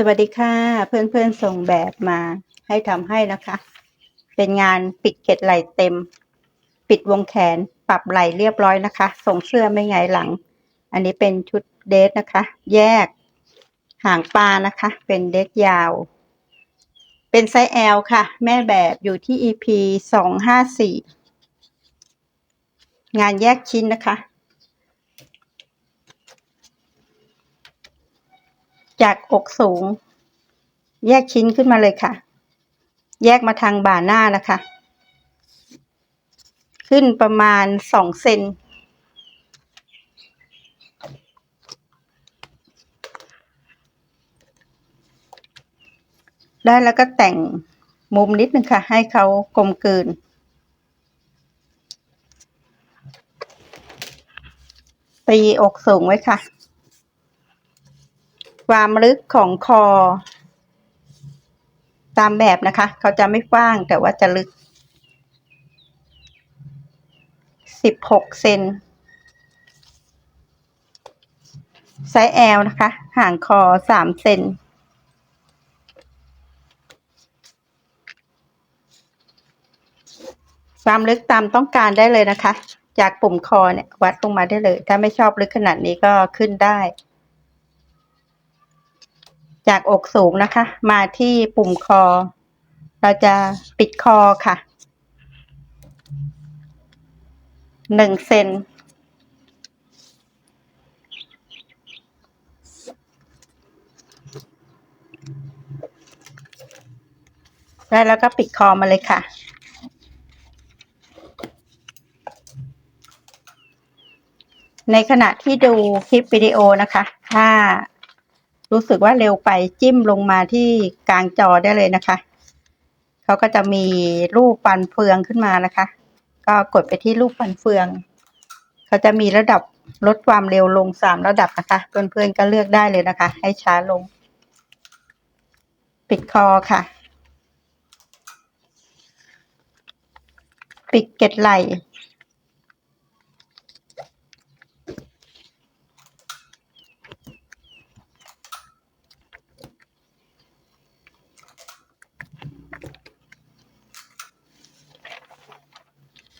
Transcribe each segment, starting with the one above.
สวัสดีค่ะ เพื่อนๆส่งแบบมาให้ทำให้นะคะ เป็นงานปิดเกล็ดไหลเต็ม ปิดวงแขนปรับไหลเรียบร้อยนะคะ ส่งเสื้อไม่ไงหลัง อันนี้เป็นชุดเดทนะคะ แยกหางปลานะคะ เป็นเดทยาว เป็นไซส์ L ค่ะ แม่แบบอยู่ที่ EP สองห้าสี่งานแยกชิ้นนะคะ จากอกสูง แยกชิ้นขึ้นมาเลยค่ะ แยกมาทางบ่าหน้านะคะ ขึ้นประมาณสองเซนได้แล้วก็แต่งมุมนิดนึงค่ะ ให้เขากลมกลืน ตีอกสูงไว้ค่ะ ความลึกของคอ ตามแบบนะคะ เขาจะไม่กว้างแต่ว่าจะลึกสิบหกเซนไซส์ L นะคะ ห่างคอสามเซนความลึกตามต้องการได้เลยนะคะ จากปุ่มคอเนี่ย วัดลงมาได้เลย ถ้าไม่ชอบลึกขนาดนี้ก็ขึ้นได้ จากอกสูงนะคะ มาที่ปุ่มคอ เราจะปิดคอค่ะหนึ่งเซนได้แล้วก็ปิดคอมาเลยค่ะ ในขณะที่ดูคลิปวิดีโอนะคะ ถ้า รู้สึกว่าเร็วไปจิ้มลงมาที่กลางจอได้เลยนะคะ เขาก็จะมีรูปฟันเฟืองขึ้นมานะคะ ก็กดไปที่รูปฟันเฟือง เขาจะมีระดับลดความเร็วลงสามระดับนะคะ เพื่อนๆก็เลือกได้เลยนะคะ ให้ช้าลง ปิดคอค่ะ ปิดเกล็ดไหล่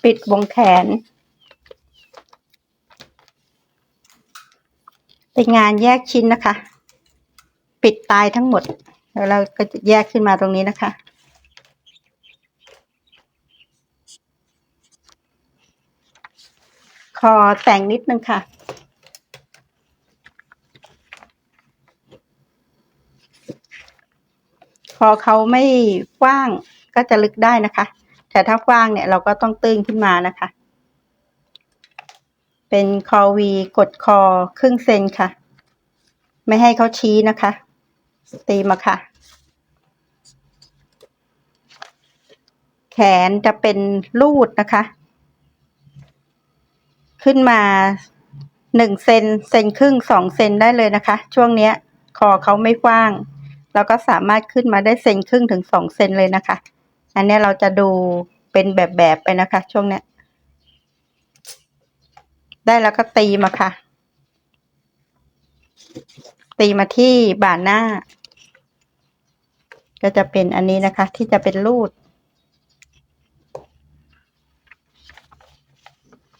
ปิดวงแขน เป็นงานแยกชิ้นนะคะ ปิดตายทั้งหมด แล้วเราก็จะแยกขึ้นมาตรงนี้นะคะ คอแต่งนิดนึงค่ะพอเขาไม่กว้างก็จะลึกได้นะคะ แต่ถ้ากว้างเนี่ยเราก็ต้องตื้นขึ้นมานะคะ เป็นคอวีกดคอครึ่งเซนค่ะ ไม่ให้เขาชี้นะคะ ตีมาค่ะ แขนจะเป็นรูดนะคะ ขึ้นมาหนึ่งเซนเซนครึ่งสองเซนได้เลยนะคะ ช่วงเนี้ย คอเขาไม่กว้าง เราก็สามารถขึ้นมาได้เซนครึ่งถึงสองเซนเลยนะคะ อันนี้เราจะดูเป็นแบบแบบไปนะคะ ช่วงนี้ได้แล้วก็ตีมาค่ะ ตีมาที่บ่าหน้า ก็จะเป็นอันนี้นะคะ ที่จะเป็นรูด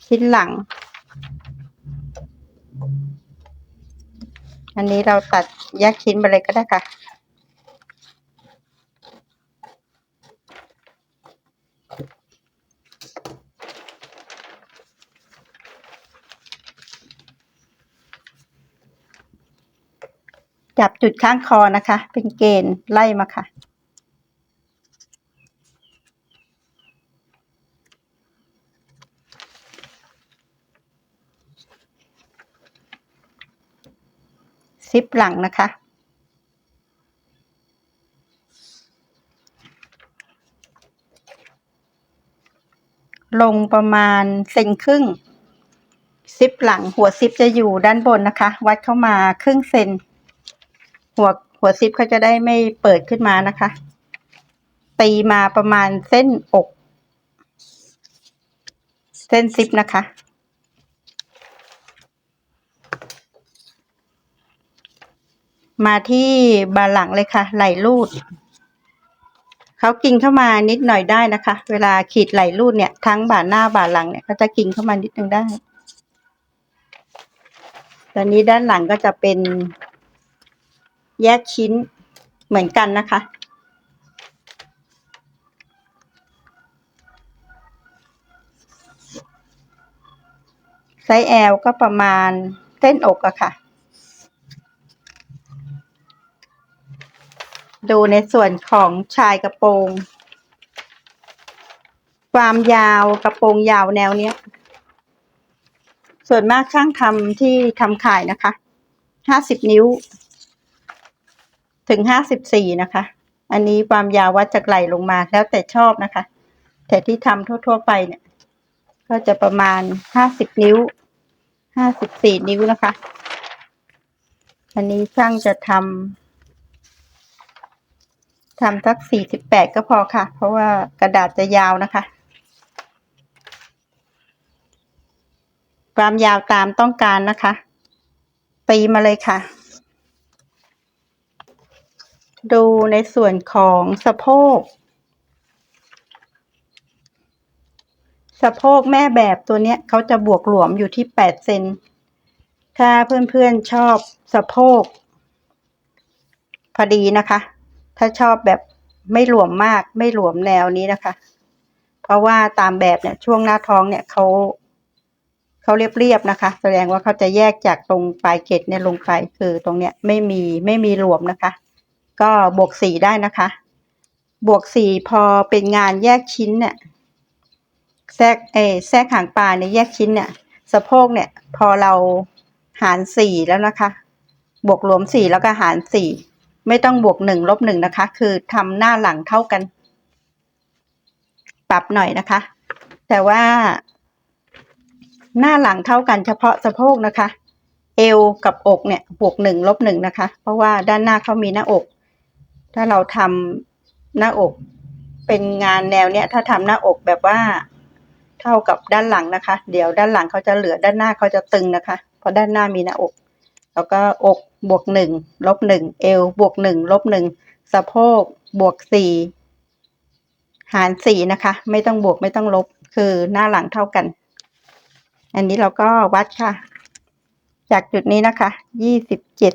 ชิ้นหลัง อันนี้เราตัดแยกชิ้นไปเลยก็ได้ค่ะ จับจุดข้างคอนะคะ เป็นเกณฑ์ไล่มาค่ะ ซิปหลังนะคะ ลงประมาณเซนครึ่ง ซิปหลังหัวซิปจะอยู่ด้านบนนะคะ วัดเข้ามาครึ่งเซน หัวหัวซิปเขาจะได้ไม่เปิดขึ้นมานะคะ ตีมาประมาณเส้นอก เส้นซิปนะคะ มาที่บาหลังเลยค่ะ ไหลรูดเขากินเข้ามานิดหน่อยได้นะคะ เวลาขีดไหลรูดเนี่ยทั้งบาหน้าบาหลังเนี่ยเขาจะกินเข้ามานิดนึงได้ตอนนี้ด้านหลังก็จะเป็น แยกชิ้นเหมือนกันนะคะ ไซส์ L ก็ประมาณเส้นอกอะค่ะ ดูในส่วนของชายกระโปรง ความยาวกระโปรงยาวแนวเนี้ย ส่วนมากช่างทำที่ทำขายนะคะห้าสิบนิ้ว ถึงห้าสิบสี่นะคะ อันนี้ความยาววัดจากไหลลงมาแล้วแต่ชอบนะคะ แต่ที่ทำทั่ว ๆ ไปเนี่ย ก็จะประมาณห้าสิบนิ้วห้าสิบสี่นิ้วนะคะ อันนี้ช่างจะทำทำสักสี่สิบแปดก็พอค่ะ เพราะว่ากระดาษจะยาวนะคะ ความยาวตามต้องการนะคะตีมาเลยค่ะ ดูในส่วนของสะโพก สะโพกแม่แบบตัวเนี้ยเขาจะบวกหลวมอยู่ที่แปดเซน ถ้าเพื่อนๆชอบสะโพก พอดีนะคะ ถ้าชอบแบบไม่หลวมมากไม่หลวมแนวนี้นะคะ เพราะว่าตามแบบเนี่ยช่วงหน้าท้องเนี่ยเขาเขาเรียบๆนะคะ แสดงว่าเขาจะแยกจากตรงปลายเกล็ดเนี่ยลงไปคือตรงเนี้ยไม่มีไม่มีหลวมนะคะ ก็บวกสี่ได้นะคะ บวกสี่พอเป็นงานแยกชิ้นเนี่ยแทรกเออแทรกหางปลาเนี่ยแยกชิ้นเนี่ยสะโพกเนี่ยพอเราหารสี่แล้วนะคะ บวกรวมสี่แล้วก็หารสี่ไม่ต้องบวกหนึ่งลบหนึ่งนะคะ คือทำหน้าหลังเท่ากัน ปรับหน่อยนะคะ แต่ว่า หน้าหลังเท่ากันเฉพาะสะโพกนะคะ เอวกับอกเนี่ยบวกหนึ่งลบหนึ่งนะคะ เพราะว่าด้านหน้าเขามีหน้าอก ถ้าเราทำหน้าอกเป็นงานแนวเนี้ยถ้าทำหน้าอกแบบว่าเท่ากับด้านหลังนะคะ เดี๋ยวด้านหลังเขาจะเหลือด้านหน้าเขาจะตึงนะคะ เพราะด้านหน้ามีหน้าอก แล้วก็อกบวกหนึ่งลบหนึ่งเอวบวกหนึ่งลบหนึ่งสะโพกบวกสี่หารสี่นะคะ ไม่ต้องบวกไม่ต้องลบคือหน้าหลังเท่ากัน อันนี้เราก็วัดค่ะ จากจุดนี้นะคะยี่สิบเจ็ด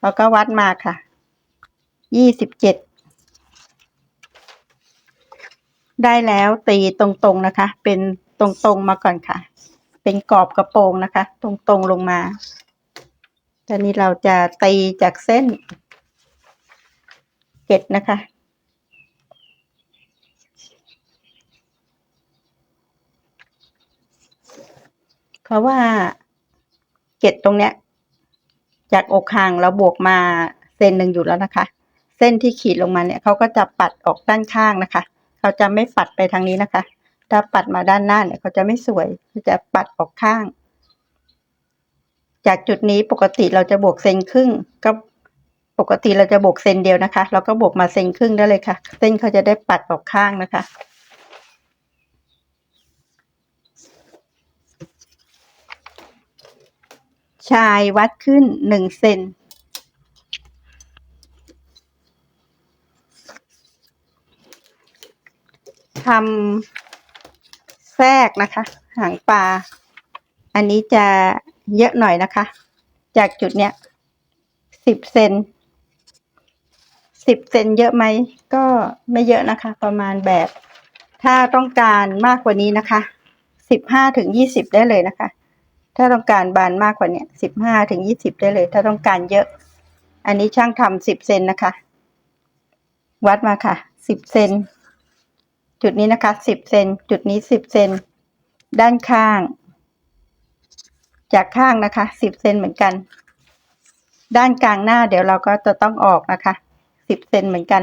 เราก็วัดมาค่ะ ยี่สิบเจ็ด ได้แล้วตีตรงๆนะคะ เป็นตรงๆมาก่อนค่ะ เป็นกรอบกระโปรงนะคะ ตรงๆลงมาตอนนี้เราจะตีจากเส้นเกตนะคะเพราะว่าเกตตรงเนี้ย จากอกห่างเราบวกมาเซนหนึ่งอยู่แล้วนะคะ เส้นที่ขีดลงมาเนี่ยเขาก็จะปัดออกด้านข้างนะคะเขาจะไม่ปัดไปทางนี้นะคะ ถ้าปัดมาด้านหน้าเนี่ยเขาจะไม่สวยเขาจะปัดออกข้าง จากจุดนี้ปกติเราจะบวกเซนครึ่ง ก็ปกติเราจะบวกเซนเดียวนะคะ เราก็บวกมาเซนครึ่งได้เลยค่ะ เส้นเขาจะได้ปัดออกข้างนะคะ ชายวัดขึ้นหนึ่งเซนทำแทรกนะคะ หางปลา อันนี้จะเยอะหน่อยนะคะ จากจุดเนี้ยสิบเซนสิบเซนเยอะไหม ก็ไม่เยอะนะคะ ประมาณแบบ ถ้าต้องการมากกว่านี้นะคะสิบห้าถึงยี่สิบได้เลยนะคะ ถ้าต้องการบานมากกว่านี้สิบห้าถึงยี่สิบได้เลย ถ้าต้องการเยอะ อันนี้ช่างทำสิบเซนนะคะ วัดมาค่ะสิบเซนจุดนี้นะคะสิบเซนจุดนี้สิบเซนด้านข้าง จากข้างนะคะสิบเซนเหมือนกัน ด้านกลางหน้าเดี๋ยวเราก็จะต้องออกนะคะสิบเซนเหมือนกัน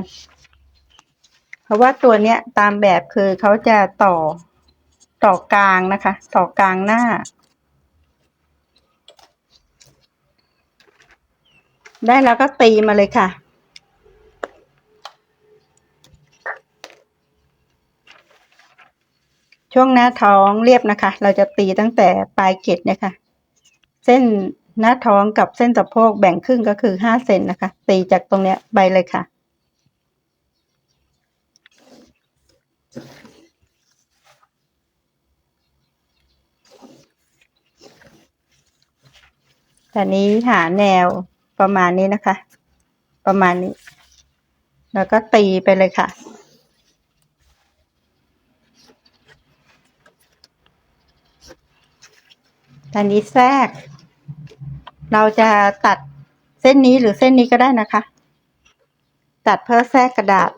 เพราะว่าตัวเนี้ยตามแบบคือเขาจะต่อต่อกลางนะคะ ต่อกลางหน้า ได้แล้วก็ตีมาเลยค่ะ ช่วงหน้าท้องเรียบนะคะ เราจะตีตั้งแต่ปลายเกล็ดเนี่ยค่ะ เส้นหน้าท้องกับเส้นสะโพกแบ่งครึ่งก็คือห้าเซนนะคะ ตีจากตรงเนี้ยไปเลยค่ะ แต่นี้หาแนว ประมาณนี้นะคะ ประมาณนี้ แล้วก็ตีไปเลยค่ะ ตอนนี้แทรก เราจะตัดเส้นนี้หรือเส้นนี้ก็ได้นะคะ ตัดเพื่อแทรกกระดาษ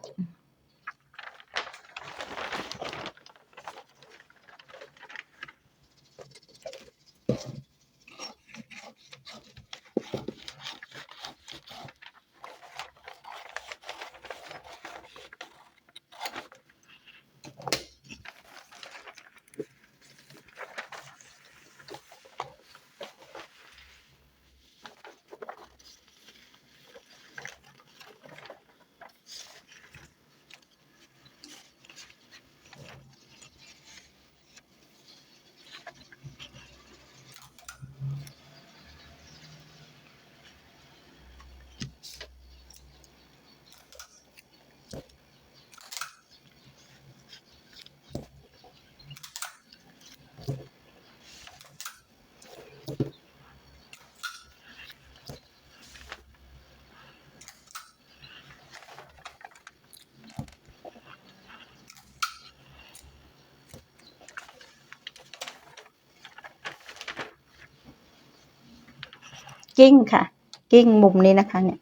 กิ้งค่ะ กิ้งมุมนี้นะคะ เนี่ย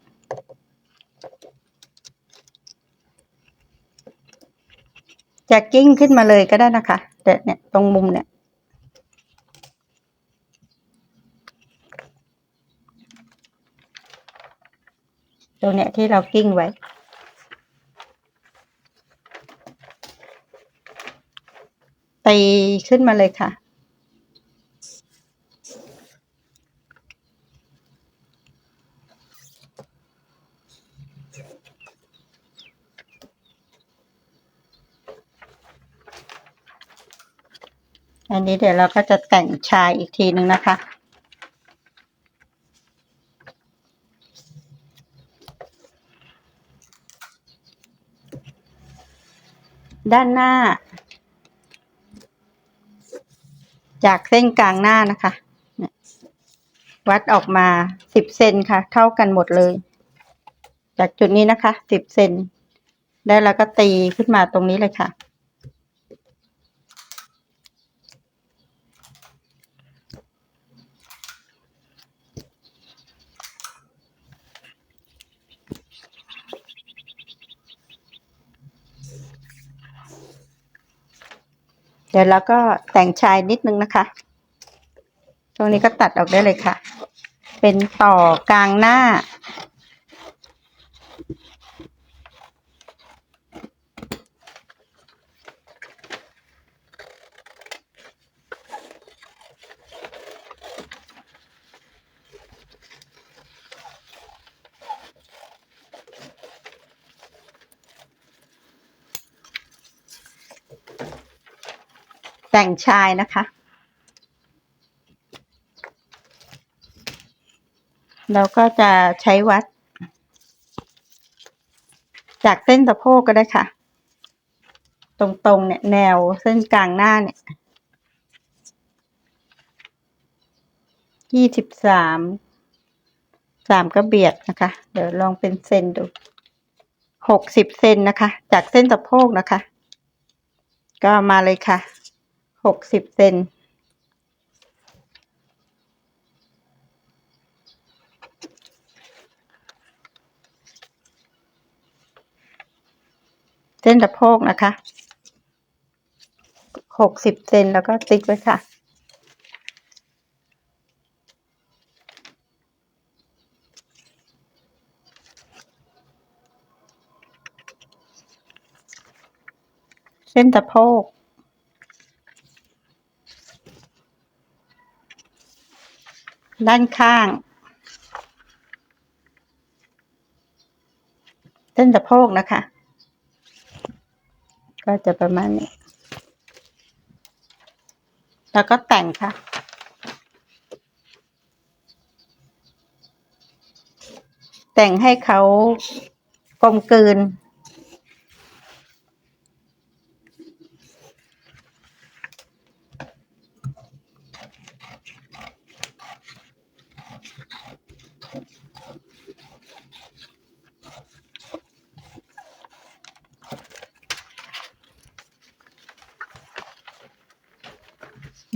จะกิ้งขึ้นมาเลยก็ได้นะคะแต่เนี่ยตรงมุมเนี่ย ตรงเนี้ยที่เรากิ้งไว้ตีขึ้นมาเลยค่ะ อันนี้เดี๋ยวเราก็จะแต่งชายอีกทีหนึ่งนะคะ ด้านหน้า จากเส้นกลางหน้านะคะ วัดออกมาสิบเซนค่ะ เท่ากันหมดเลย จากจุดนี้นะคะสิบเซนแล้วเราก็ตีขึ้นมาตรงนี้เลยค่ะ เดี๋ยวเราก็แต่งชายนิดนึงนะคะ ตรงนี้ก็ตัดออกได้เลยค่ะ เป็นต่อกลางหน้า แต่งชายนะคะ เราก็จะใช้วัด จากเส้นสะโพกก็ได้ค่ะ ตรงๆเนี่ยแนวเส้นกลางหน้าเนี่ยยี่สิบสามสามก็เบียดนะคะ เดี๋ยวลองเป็นเซนดูหกสิบเซนนะคะ จากเส้นสะโพกนะคะ ก็มาเลยค่ะ หกสิบเซนเส้นสะโพกนะคะหกสิบเซนแล้วก็ติ๊กไว้ค่ะเส้นสะโพก ด้านข้าง เส้นสะโพกนะคะ ก็จะประมาณนี้ แล้วก็แต่งค่ะแต่งให้เขากลมกลืน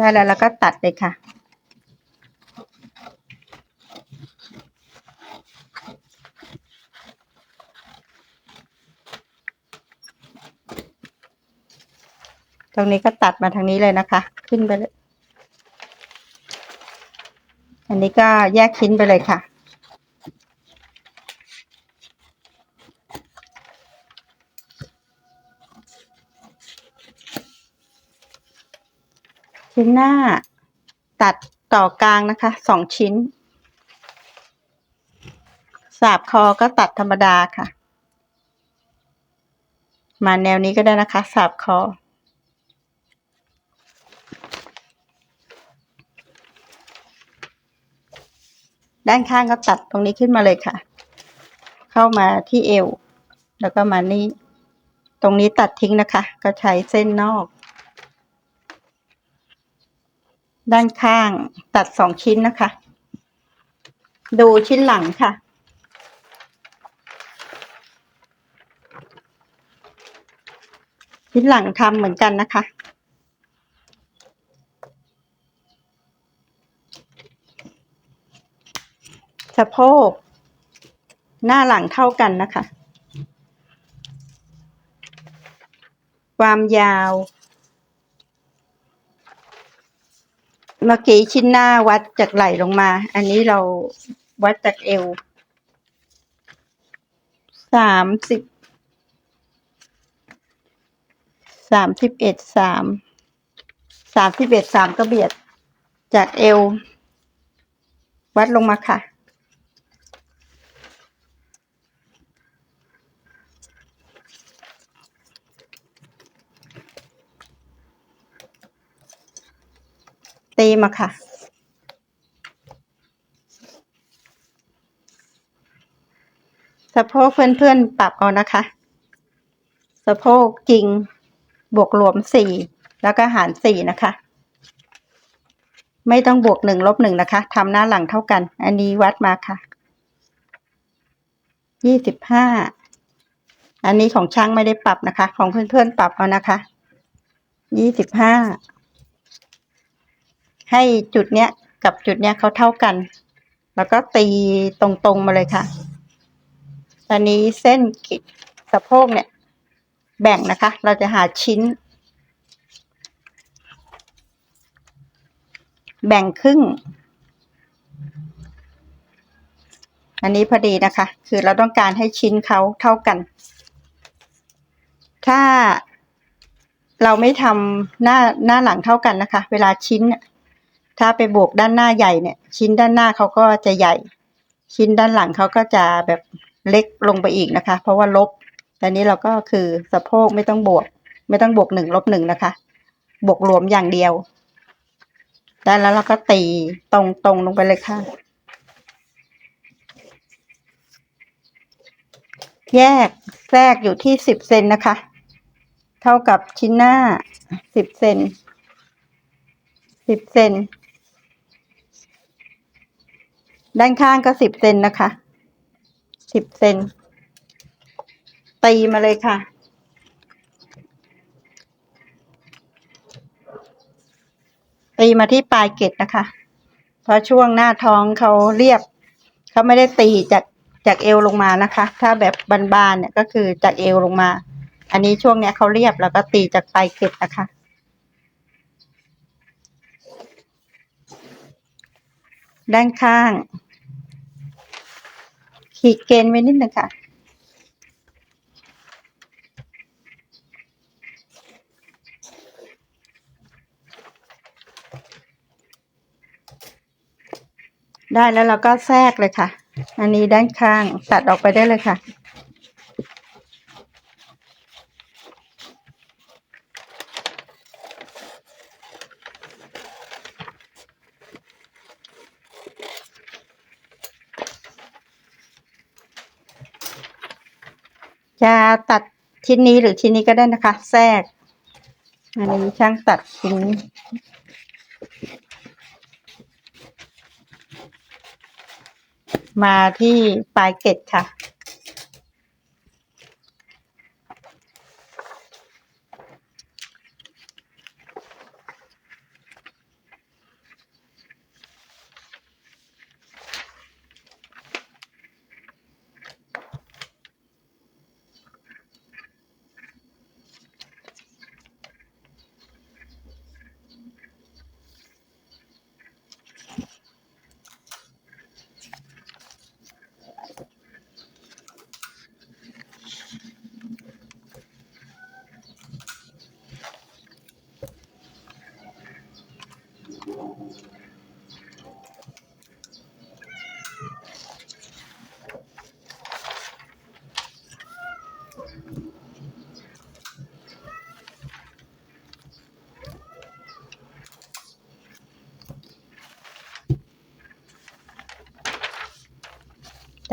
ได้แล้วแล้วก็ตัดเลยค่ะ ตรงนี้ก็ตัดมาทางนี้เลยนะคะ ขึ้นไปเลย อันนี้ก็แยกชิ้นไปเลยค่ะ ชิ้นหน้าตัดต่อกลางนะคะสองชิ้น สาบคอก็ตัดธรรมดาค่ะ มาแนวนี้ก็ได้นะคะ สาบคอ ด้านข้างก็ตัดตรงนี้ขึ้นมาเลยค่ะ เข้ามาที่เอว แล้วก็มานี่ ตรงนี้ตัดทิ้งนะคะ ก็ใช้เส้นนอก ด้านข้างตัดสองชิ้นนะคะ ดูชิ้นหลังค่ะ ชิ้นหลังทำเหมือนกันนะคะ สะโพก หน้าหลังเท่ากันนะคะ ความยาว เมื่อกี้ชิ้นหน้าวัดจากไหล่ลงมา อันนี้เราวัดจากเอวสามสิบสามสิบเอ็ดสามสามสิบเอ็ดสามก็เบียดจากเอว วัดลงมาค่ะ ตีมาค่ะ สะโพกเพื่อนๆปรับเอานะคะ สะโพกจริงบวกรวมสี่แล้วก็หารสี่นะคะ ไม่ต้องบวกหนึ่งลบหนึ่งนะคะทำหน้าหลังเท่ากัน อันนี้วัดมาค่ะยี่สิบห้าอันนี้ของช่างไม่ได้ปรับนะคะ ของเพื่อนๆปรับเอานะคะยี่สิบห้า ให้จุดเนี้ยกับจุดเนี้ยเขาเท่ากัน แล้วก็ตีตรงๆมาเลยค่ะอันนี้เส้นกิดสะโพกเนี่ย แบ่งนะคะ เราจะหาชิ้น แบ่งครึ่ง อันนี้พอดีนะคะ คือเราต้องการให้ชิ้นเขาเท่ากัน ถ้าเราไม่ทำหน้าหน้าหลังเท่ากันนะคะ เวลาชิ้นเนี่ย ถ้าไปบวกด้านหน้าใหญ่เนี่ย ชิ้นด้านหน้าเขาก็จะใหญ่ ชิ้นด้านหลังเขาก็จะแบบเล็กลงไปอีกนะคะ เพราะว่าลบแต่นี้เราก็คือสะโพกไม่ต้องบวก ไม่ต้องบวกหนึ่งลบหนึ่งนะคะ บวกรวมอย่างเดียวได้แล้วเราก็ตีตรงตรงลงไปเลยค่ะ แยกแทรกอยู่ที่สิบเซนนะคะ เท่ากับชิ้นหน้าสิบเซนสิบเซน ด้านข้างก็สิบเซนนะคะ สิบเซน ตีมาเลยค่ะ ตีมาที่ปลายเกตนะคะ เพราะช่วงหน้าท้องเขาเรียบ เขาไม่ได้ตีจากจากเอวลงมานะคะ ถ้าแบบบานๆเนี่ยก็คือจากเอวลงมา อันนี้ช่วงเนี้ยเขาเรียบแล้วก็ตีจากปลายเกตนะคะ ด้านข้าง ขีดเกณฑ์ไว้นิดนึงค่ะ ได้แล้วเราก็แทรกเลยค่ะ อันนี้ด้านข้างตัดออกไปได้เลยค่ะ จะตัดชิ้นนี้หรือชิ้นนี้ก็ได้นะคะ แทรก อันนี้ช่างตัดชิ้นมาที่ปลายเกล็ดค่ะ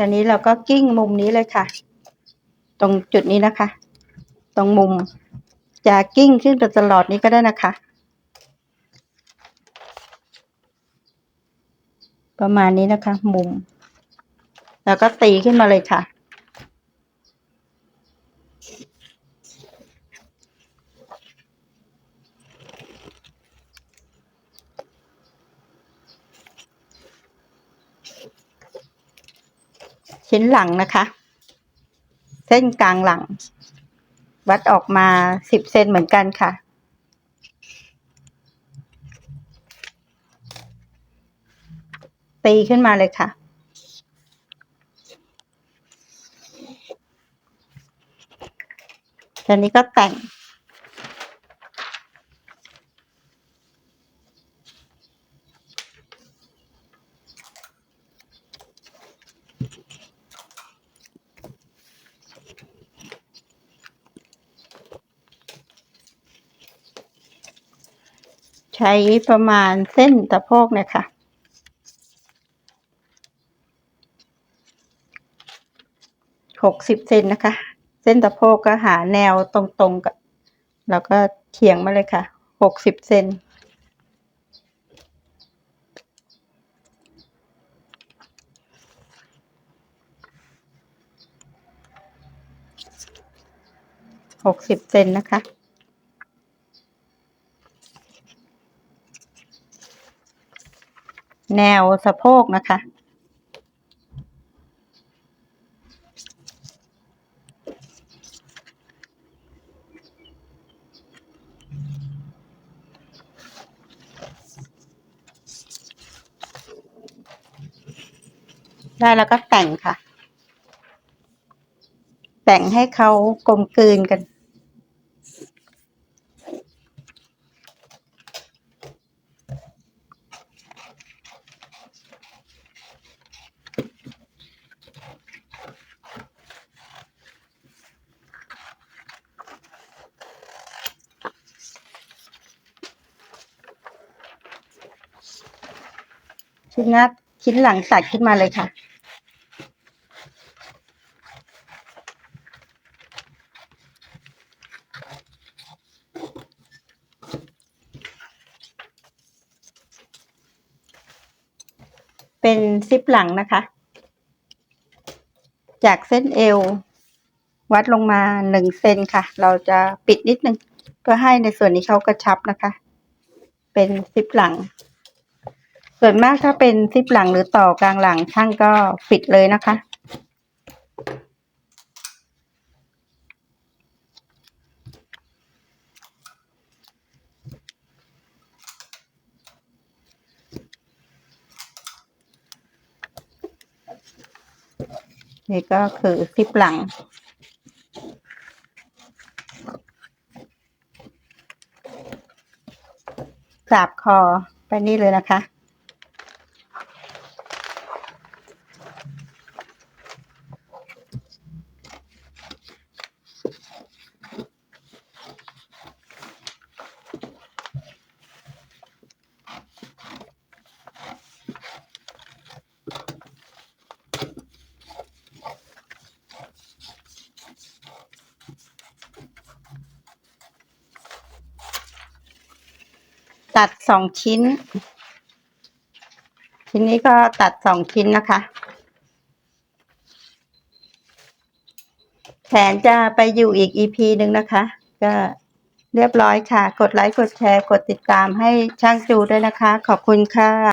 ตอนนี้เราก็กิ้งมุมนี้เลยค่ะ ตรงจุดนี้นะคะ ตรงมุมจะกิ้งขึ้นไปตลอดนี้ก็ได้นะคะ ประมาณนี้นะคะ มุม แล้วก็ตีขึ้นมาเลยค่ะ ชิ้นหลังนะคะ เส้นกลางหลัง วัดออกมาสิบเซนเหมือนกันค่ะ ตีขึ้นมาเลยค่ะทีนี้ก็แต่ง ใช้ประมาณเส้นตะโพกเนี่ยค่ะ หกสิบเซนนะคะ เส้นตะโพกก็หาแนวตรงๆกับแล้วก็เฉียงมาเลยค่ะ หกสิบเซนหกสิบเซนนะคะ แนวสะโพกนะคะ ได้แล้วก็แต่งค่ะ แต่งให้เขากลมกลืนกันหน้า ชิ้นหลังตัดขึ้นมาเลยค่ะ เป็นซิปหลังนะคะ จากเส้นเอว วัดลงมาหนึ่งเซนค่ะ เราจะปิดนิดนึงเพื่อให้ในส่วนนี้เขากระชับนะคะ เป็นซิปหลัง ส่วนมากถ้าเป็นซิปหลังหรือต่อกลางหลังช่างก็ปิดเลยนะคะ นี่ก็คือซิปหลังกราบคอไปนี่เลยนะคะ สองชิ้นทีนี้ก็ตัดสองชิ้นนะคะ แขนจะไปอยู่อีก EP หนึ่งนะคะ ก็เรียบร้อยค่ะ กดไลค์ กดแชร์ กดติดตามให้ช่างจูด้วยนะคะ ขอบคุณค่ะ